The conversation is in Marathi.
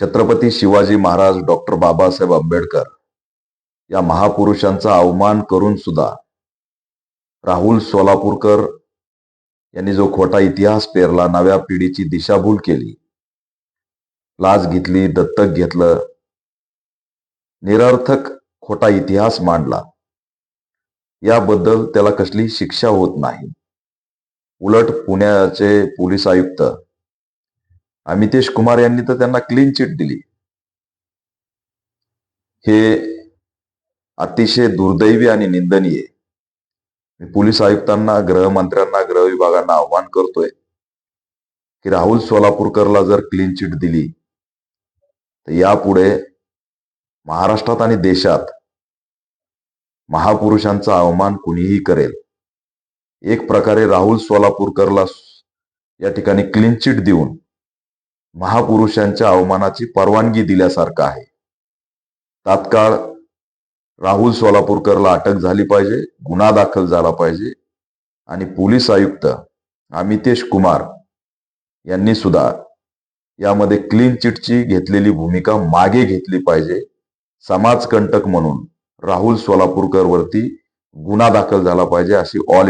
छत्रपती शिवाजी महाराज डॉक्टर बाबासाहेब आंबेडकर या महापुरुषांचा अवमान करून सुद्धा राहुल सोलापूरकर यांनी जो खोटा इतिहास पेरला नव्या पिढीची दिशाभूल केली लाच घेतली दत्तक घेतलं निरर्थक खोटा इतिहास मांडला याबद्दल त्याला कसली शिक्षा होत नाही. उलट पुण्याचे पोलीस आयुक्त अमितेश कुमार यांनी तर त्यांना क्लीन चिट दिली. हे अतिशय दुर्दैवी आणि निंदनीय मी पोलीस आयुक्तांना गृहमंत्र्यांना गृह विभागांना आव्हान करतोय की राहुल सोलापूरकरला जर क्लीन चिट दिली तर यापुढे महाराष्ट्रात आणि देशात महापुरुषांचा अवमान कुणीही करेल. एक प्रकारे राहुल सोलापूरकरला या ठिकाणी क्लीन चिट देऊन महापुरुषांच्या अवमानाची परवानगी दिल्यासारखं आहे. तात्काळ राहुल सोलापूरकरला अटक झाली पाहिजे गुन्हा दाखल झाला पाहिजे आणि पोलीस आयुक्त अमितेश कुमार यांनी सुद्धा यामध्ये क्लीन चिटची घेतलेली भूमिका मागे घेतली पाहिजे. समाजकंटक म्हणून राहुल सोलापूरकर वरती गुन्हा दाखल झाला पाहिजे अशी ऑल